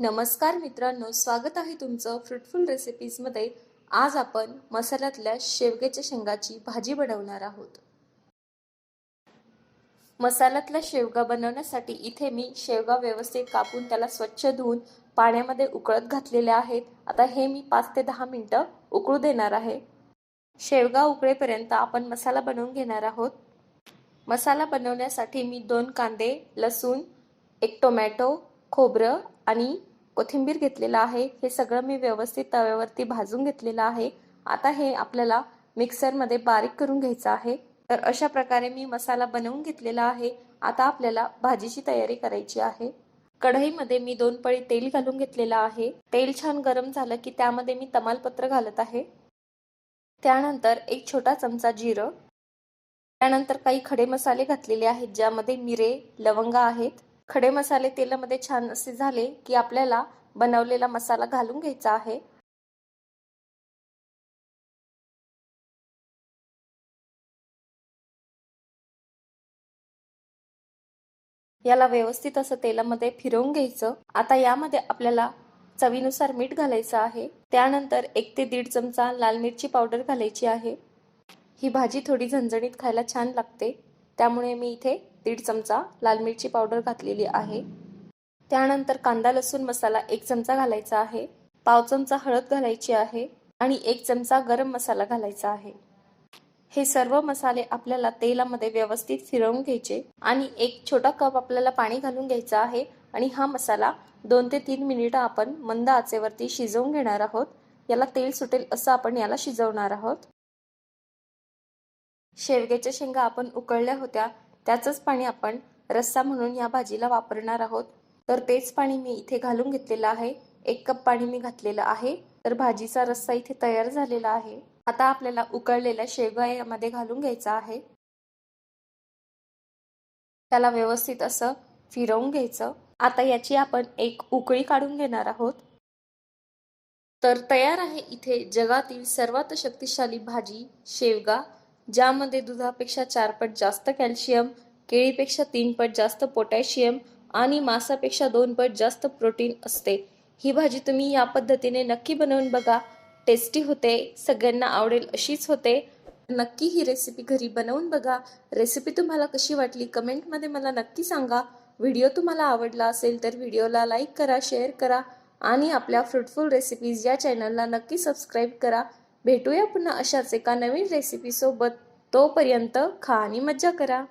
नमस्कार मित्रांनो स्वागत आहे तुमचं फ्रुटफुल रेसिपीजमध्ये आज आपण मसाल्यातल्या शेवग्याच्या शेंगाची भाजी बनवणार आहोत. मसाल्यातला शेवगा बनवण्यासाठी इथे मी शेवगा व्यवस्थित कापून त्याला स्वच्छ धुवून पाण्यामध्ये उकळत घातलेले आहेत. आता हे मी पाच ते दहा मिनटं उकळू देणार आहे. शेवगा उकळेपर्यंत आपण मसाला बनवून घेणार आहोत. मसाला बनवण्यासाठी मी दोन कांदे लसूण एक टोमॅटो खोबरं आणि कोथिंबीर घेतलेलं आहे. हे सगळं मी व्यवस्थित तव्यावरती भाजून घेतलेलं आहे. आता हे आपल्याला मिक्सरमध्ये बारीक करून घ्यायचं आहे. तर अशा प्रकारे मी मसाला बनवून घेतलेला आहे. आता आपल्याला भाजीची तयारी करायची आहे. कढईमध्ये मी दोन पळी तेल घालून घेतलेलं आहे. तेल छान गरम झालं की त्यामध्ये मी तमालपत्र घालत आहे. त्यानंतर एक छोटा चमचा जिरं. त्यानंतर काही खडे मसाले घातलेले आहेत ज्यामध्ये मिरे लवंगा आहेत. खडे मसाले तेलामध्ये छान असे झाले की आपल्याला बनवलेला मसाला घालून घ्यायचा आहे. याला व्यवस्थित असं तेलामध्ये फिरवून घ्यायचं. आता यामध्ये आपल्याला चवीनुसार मीठ घालायचं आहे. त्यानंतर एक ते दीड चमचा लाल मिरची पावडर घालायची आहे. ही भाजी थोडी झणझणीत खायला छान लागते. त्यामुळे मी इथे दीड चमचा लाल मिरची पावडर घातलेली आहे. त्यानंतर कांदा लसूण मसाला एक चमचा घालायचा आहे. पाव चमचा हळद घालायची आहे आणि एक चमचा गरम मसाला घालायचा आहे. हे सर्व मसाले आपल्याला तेलामध्ये व्यवस्थित फिरवून घ्यायचे आणि एक छोटा कप आपल्याला पाणी घालून घ्यायचा आहे आणि हा मसाला दोन ते तीन मिनिटं आपण मंद आचेवरती शिजवून घेणार आहोत. याला तेल सुटेल असं आपण याला शिजवणार आहोत. शेवग्याच्या शेंगा आपण उकळल्या होत्या. त्याचंच पाणी आपण रस्सा म्हणून या भाजीला वापरणार आहोत. तर तेच पाणी मी इथे घालून घेतलेलं आहे. एक कप पाणी मी घातलेलं आहे. तर भाजीचा रस्सा इथे तयार झालेला आहे. आता आपल्याला उकळलेल्या शेवगा यामध्ये घालून घ्यायचा आहे. त्याला व्यवस्थित असं फिरवून घ्यायचं. आता याची आपण एक उकळी काढून घेणार आहोत. तर तयार आहे इथे जगातील सर्वात शक्तिशाली भाजी शेवगा. ज्यामध्ये दुधापेक्षा चार पट जास्त कॅल्शियम केळीपेक्षा तीन पट जास्त पोटॅशियम आणि मासापेक्षा दोन पट जास्त प्रोटीन असते. ही भाजी तुम्ही या पद्धतीने नक्की बनवून बघा. टेस्टी होते सगळ्यांना आवडेल अशीच होते. नक्की ही रेसिपी घरी बनवून बघा. रेसिपी तुम्हाला कशी वाटली कमेंटमध्ये मला नक्की सांगा. व्हिडिओ तुम्हाला आवडला असेल तर व्हिडिओला लाईक करा शेअर करा आणि आपल्या फ्रुटफुल रेसिपीज या चॅनलला नक्की सबस्क्राईब करा. भेटूया पुन्हा अशाच एका नवीन रेसिपीसोबत तोपर्यंत खा आणि मज्जा करा.